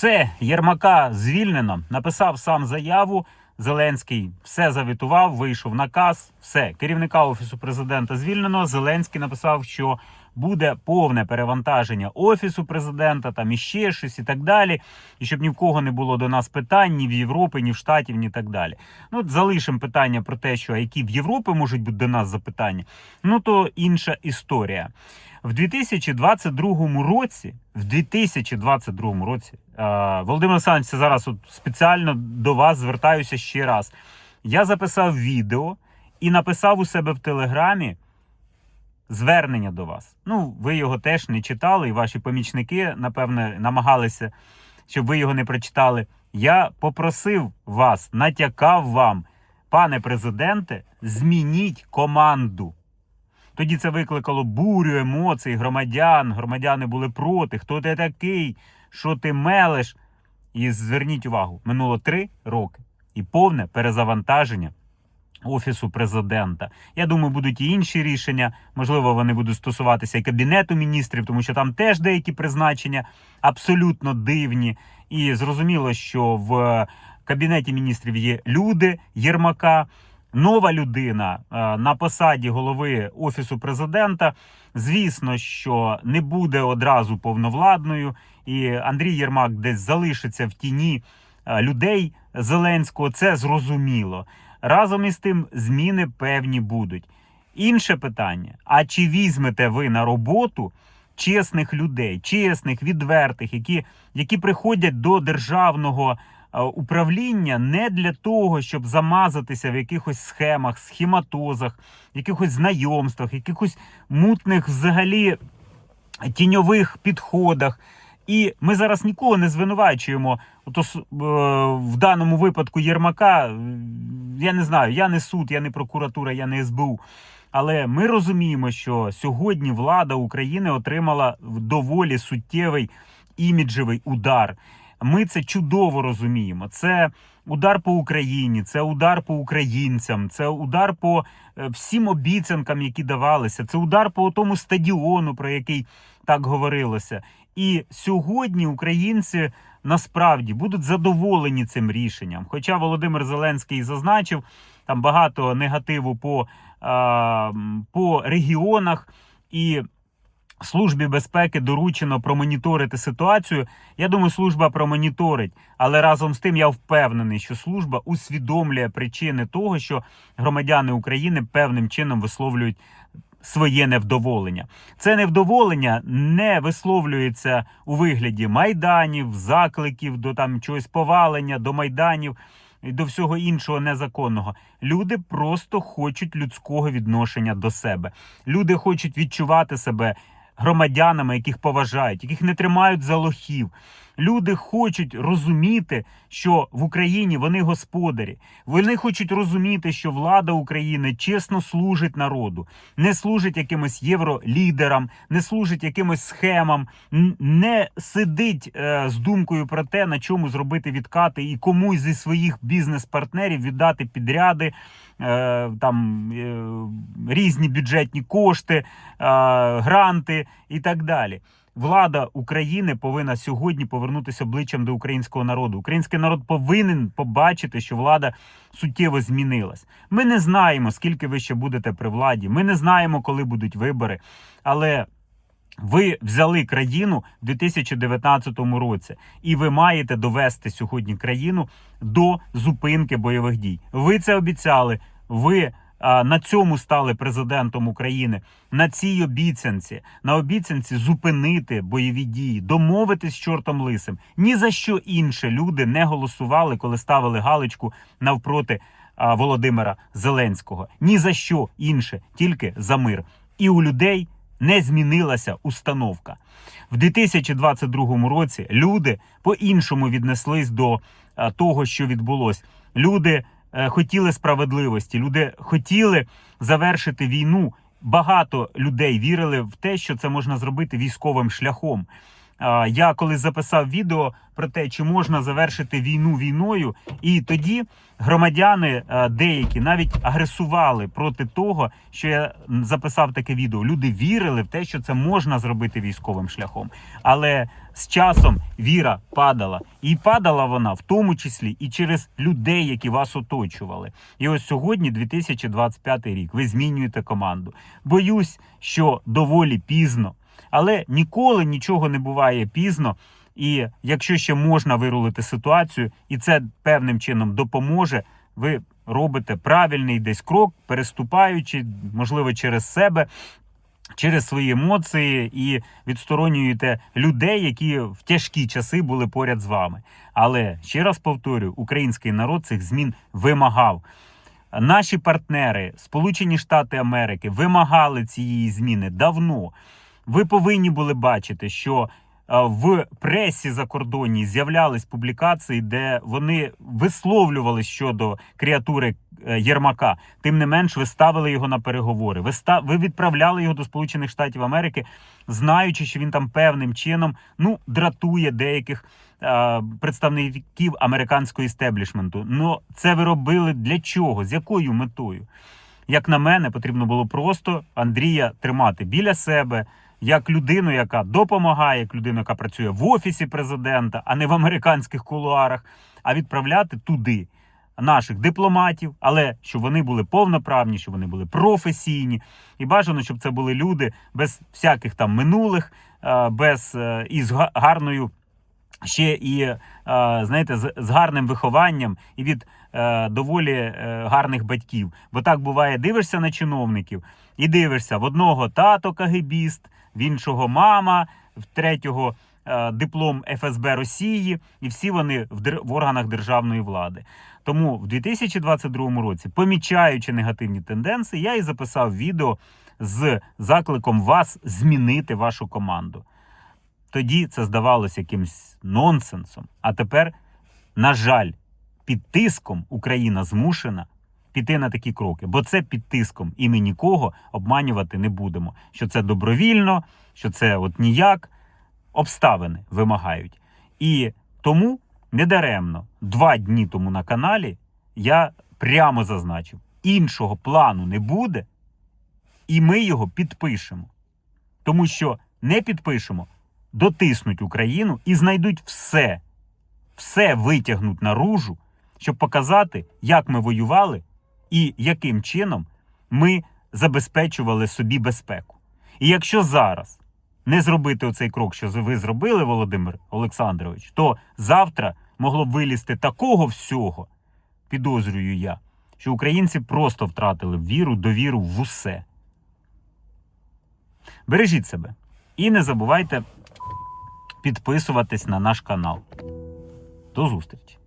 Все, Єрмака звільнено. Написав сам заяву. Зеленський все завітував, вийшов наказ. Все, керівника офісу президента звільнено. Зеленський написав, що буде повне перевантаження офісу президента, там іще щось і так далі. І щоб ні в кого не було до нас питань, ні в Європі, ні в Штатів, ні так далі. Ну, залишимо питання про те, що які в Європі можуть бути до нас запитання. Ну то інша історія. В 2022 році, в 2022 році, Володимир Олександрович, зараз от спеціально до вас звертаюся ще раз. Я записав відео і написав у себе в Телеграмі звернення до вас. Ну, ви його теж не читали, і ваші помічники, напевне, намагалися, щоб ви його не прочитали. Я попросив вас, натякав вам, пане президенте, змініть команду. Тоді це викликало бурю емоцій громадян. Громадяни були проти. Хто ти такий? Що ти мелеш? І зверніть увагу, минуло три роки і повне перезавантаження офісу президента. Я думаю, будуть і інші рішення. Можливо, вони будуть стосуватися і кабінету міністрів, тому що там теж деякі призначення абсолютно дивні. І зрозуміло, що в кабінеті міністрів є люди Єрмака. Нова людина е, на посаді голови офісу президента. Звісно, що не буде одразу повновладною, і Андрій Єрмак десь залишиться в тіні е, людей Зеленського. Це зрозуміло. Разом із тим, зміни певні будуть. Інше питання: а чи візьмете ви на роботу чесних людей, чесних, відвертих, які, які приходять до державного е, управління не для того, щоб замазатися в якихось схемах, схематозах, якихось знайомствах, якихось мутних взагалі тіньових підходах. І ми зараз нікого не звинувачуємо. Ото е, в даному випадку Єрмака, е, я не знаю, я не суд, я не прокуратура, я не СБУ. Але ми розуміємо, що сьогодні влада України отримала доволі суттєвий іміджевий удар. Ми це чудово розуміємо. Це удар по Україні, це удар по українцям, це удар по е, всім обіцянкам, які давалися. Це удар по тому стадіону, про який так говорилося. І сьогодні українці насправді будуть задоволені цим рішенням. Хоча Володимир Зеленський зазначив там багато негативу по, по регіонах і. Службі безпеки доручено промоніторити ситуацію. Я думаю, служба промоніторить, але разом з тим я впевнений, що служба усвідомлює причини того, що громадяни України певним чином висловлюють своє невдоволення. Це невдоволення не висловлюється у вигляді майданів, закликів до там чогось повалення, до майданів і до всього іншого незаконного. Люди просто хочуть людського відношення до себе. Люди хочуть відчувати себе громадянами, яких поважають, яких не тримають за лохів. Люди хочуть розуміти, що в Україні вони господарі. Вони хочуть розуміти, що влада України чесно служить народу, не служить якимось євролідерам, не служить якимось схемам, не сидить е, з думкою про те, на чому зробити відкати і комусь зі своїх бізнес-партнерів віддати підряди, е, там е, різні бюджетні кошти, е, гранти і так далі. Влада України повинна сьогодні повернутися обличчям до українського народу. Український народ повинен побачити, що влада суттєво змінилась. Ми не знаємо, скільки ви ще будете при владі. Ми не знаємо, коли будуть вибори. Але ви взяли країну в 2019 році, і ви маєте довести сьогодні країну до зупинки бойових дій. Ви це обіцяли. Ви на цьому стали президентом України. На цій обіцянці, на обіцянці зупинити бойові дії, домовитись з чортом лисим. Ні за що інше люди не голосували, коли ставили галочку навпроти Володимира Зеленського. Ні за що інше, тільки за мир. І у людей не змінилася установка. В 2022 році люди по-іншому віднеслись до того, що відбулось. Люди хотіли справедливості, люди хотіли завершити війну. Багато людей вірили в те, що це можна зробити військовим шляхом. Я колись записав відео про те, чи можна завершити війну війною, і тоді громадяни е, деякі навіть агресували проти того, що я записав таке відео. Люди вірили в те, що це можна зробити військовим шляхом. Але з часом віра падала, і падала вона в тому числі і через людей, які вас оточували. І ось сьогодні, 2025 рік, ви змінюєте команду. Боюсь, що доволі пізно. Але ніколи нічого не буває пізно. І якщо ще можна вирулити ситуацію, і це певним чином допоможе, ви робите правильний десь крок, переступаючи, можливо, через себе, через свої емоції і відсторонюєте людей, які в тяжкі часи були поряд з вами. Але ще раз повторюю, український народ цих змін вимагав. Наші партнери, Сполучені Штати Америки, вимагали цієї зміни давно. Ви повинні були бачити, що е, в пресі закордонній з'являлись публікації, де вони висловлювали щодо креатури е, Єрмака. Тим не менш, ви ставили його на переговори. Ви ста... ви відправляли його до Сполучених Штатів Америки, знаючи, що він там певним чином ну дратує деяких е, представників американського істеблішменту. Ну це ви робили для чого? З якою метою? Як на мене, потрібно було просто Андрія тримати біля себе як людину, яка допомагає, як людину, яка працює в офісі президента, а не в американських кулуарах, а відправляти туди наших дипломатів, але щоб вони були повноправні, щоб вони були професійні, і бажано, щоб це були люди без всяких там минулих, е, без е, і з гарною. Ще і е, знаєте, з, гарним вихованням і від доволі гарних батьків. Бо так буває, дивишся на чиновників і дивишся в одного тато кагебіст, в іншого мама, в третього е, диплом ФСБ Росії, і всі вони в, органах державної влади. Тому в 2022 році, помічаючи негативні тенденції, я і записав відео з закликом вас змінити вашу команду. Тоді це здавалося якимсь нонсенсом. А тепер, на жаль, під тиском Україна змушена піти на такі кроки, бо це під тиском, і ми нікого обманювати не будемо. Що це добровільно, що це от ніяк. Обставини вимагають. І тому недаремно два дні тому на каналі я прямо зазначив: іншого плану не буде, і ми його підпишемо. Тому що не підпишемо, дотиснуть Україну і знайдуть все, все витягнуть наружу, щоб показати, як ми воювали і яким чином ми забезпечували собі безпеку. І якщо зараз не зробити оцей крок, що ви зробили, Володимир Олександрович, то завтра могло б вилізти такого всього, підозрюю я, що українці просто втратили віру, довіру в усе. Бережіть себе і не забувайте підписуватись на наш канал. До зустрічі!